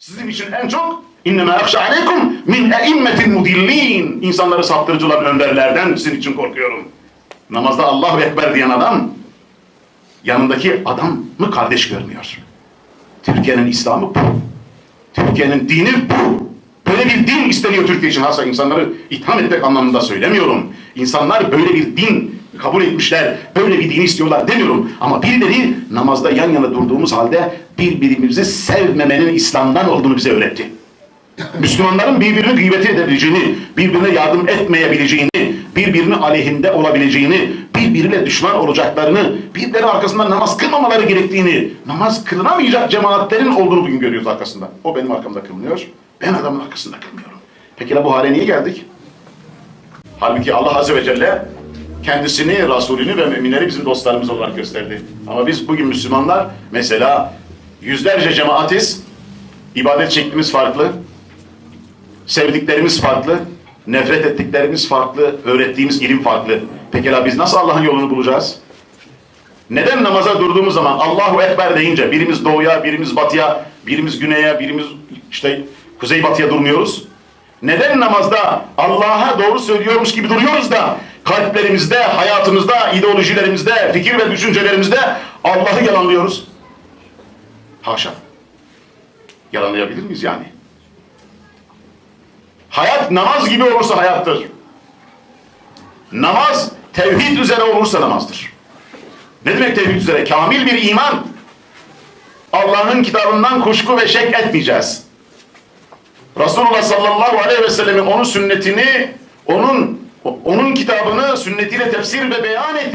Sizin için en çok innema akhşa aleykum min eimmetil mudillin. İnsanları saptırıcılar önderlerden sizin için korkuyorum. Namazda Allahu Ekber diyen adam yanındaki adam mı kardeş görmüyor. Türkiye'nin İslam'ı bu. Türkiye'nin dini bu. Böyle bir din isteniyor Türkiye için. Hasa insanları itham etmek anlamında söylemiyorum. İnsanlar böyle bir din kabul etmişler, böyle bir dini istiyorlar demiyorum. Ama birileri namazda yan yana durduğumuz halde birbirimizi sevmemenin İslam'dan olduğunu bize öğretti. Müslümanların birbirini gıybet edebileceğini, birbirine yardım etmeyebileceğini, birbirinin aleyhinde olabileceğini, birbiriyle düşman olacaklarını, birbirleri arkasında namaz kılmamaları gerektiğini, namaz kılınamayacak cemaatlerin olduğunu bugün görüyoruz arkasında. O benim arkamda kılmıyor, ben adamın arkasında kılmıyorum. Peki la bu hale niye geldik? Halbuki Allah Azze ve Celle kendisini, Resulünü ve müminleri bizim dostlarımız olarak gösterdi. Ama biz bugün Müslümanlar mesela yüzlerce cemaatiz, ibadet şeklimiz farklı, sevdiklerimiz farklı, nefret ettiklerimiz farklı, öğrettiğimiz ilim farklı. Pekala biz nasıl Allah'ın yolunu bulacağız? Neden namaza durduğumuz zaman Allahu Ekber deyince birimiz doğuya, birimiz batıya, birimiz güneye, birimiz işte kuzey batıya durmuyoruz? Neden namazda Allah'a doğru söylüyormuş gibi duruyoruz da kalplerimizde, hayatımızda, ideolojilerimizde, fikir ve düşüncelerimizde Allah'ı yalanlıyoruz? Haşa. Yalanlayabilir miyiz yani? Hayat namaz gibi olursa hayattır. Namaz tevhid üzere olursa namazdır. Ne demek tevhid üzere? Kamil bir iman. Allah'ın kitabından kuşku ve şek etmeyeceğiz. Resulullah sallallahu aleyhi ve sellemin onun sünnetini, onun onun kitabını sünnetiyle tefsir ve beyan edeceğiz.